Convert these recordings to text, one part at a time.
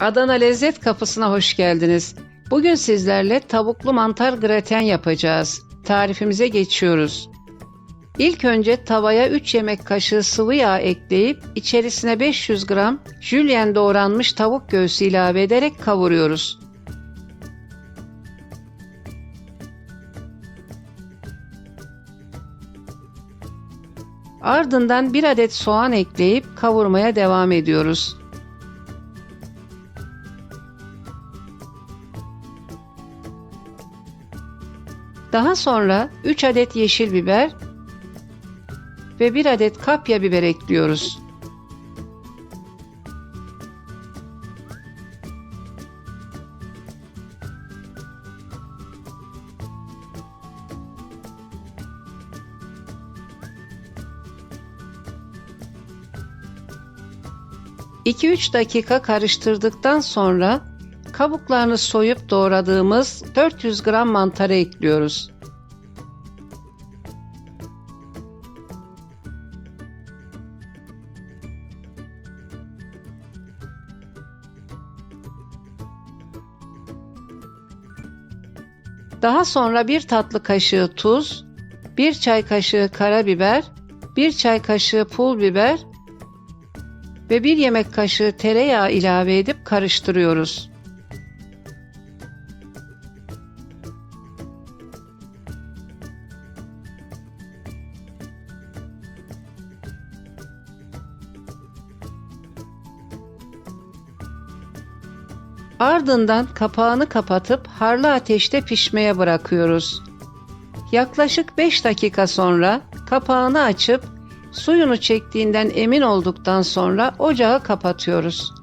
Adana Lezzet Kapısı'na hoş geldiniz. Bugün sizlerle tavuklu mantar graten yapacağız. Tarifimize geçiyoruz. İlk önce tavaya 3 yemek kaşığı sıvı yağ ekleyip içerisine 500 gram jülyen doğranmış tavuk göğsü ilave ederek kavuruyoruz. Ardından 1 adet soğan ekleyip kavurmaya devam ediyoruz. Daha sonra 3 adet yeşil biber ve 1 adet kapya biber ekliyoruz. ...2-3 dakika karıştırdıktan sonra... ...kabuklarını soyup doğradığımız 400 gram mantarı ekliyoruz. Daha sonra bir tatlı kaşığı tuz, bir çay kaşığı karabiber, bir çay kaşığı pul biber ve bir yemek kaşığı tereyağı ilave edip karıştırıyoruz. Ardından kapağını kapatıp harlı ateşte pişmeye bırakıyoruz. Yaklaşık 5 dakika sonra kapağını açıp suyunu çektiğinden emin olduktan sonra ocağı kapatıyoruz.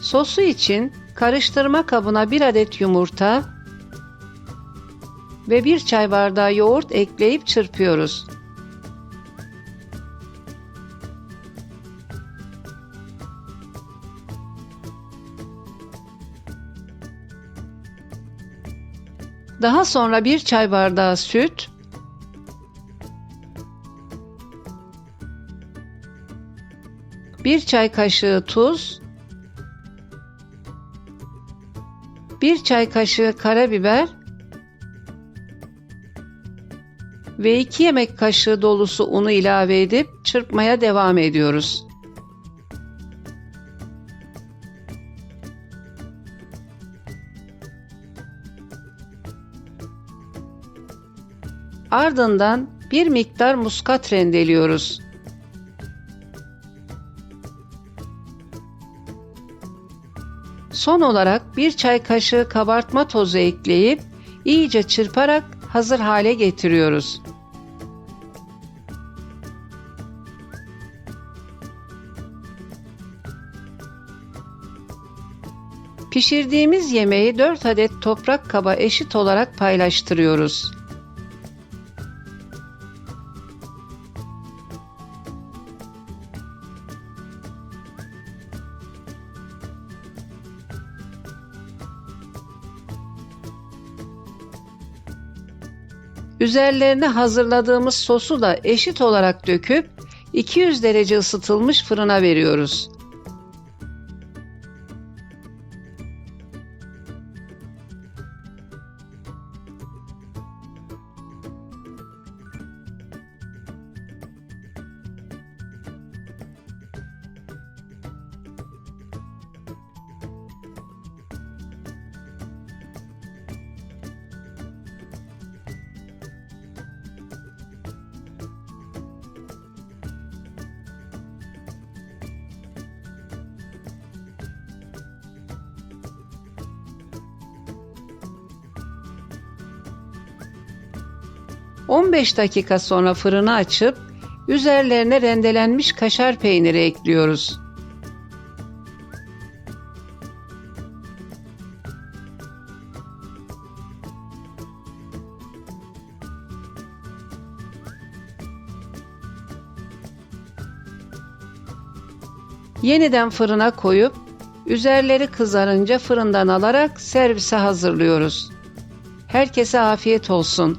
Sosu için karıştırma kabına 1 adet yumurta ve 1 çay bardağı yoğurt ekleyip çırpıyoruz. Daha sonra bir çay bardağı süt, bir çay kaşığı tuz, bir çay kaşığı karabiber. Ve 2 yemek kaşığı dolusu unu ilave edip çırpmaya devam ediyoruz. Ardından bir miktar muskat rendeliyoruz. Son olarak bir çay kaşığı kabartma tozu ekleyip iyice çırparak hazır hale getiriyoruz. Pişirdiğimiz yemeği 4 adet toprak kaba eşit olarak paylaştırıyoruz. 'Üzerlerine hazırladığımız sosu da eşit olarak döküp 200 derece ısıtılmış fırına veriyoruz. ...15 dakika sonra fırını açıp... ...üzerlerine rendelenmiş kaşar peyniri ekliyoruz. Yeniden fırına koyup üzerleri kızarınca fırından alarak servise hazırlıyoruz. Herkese afiyet olsun.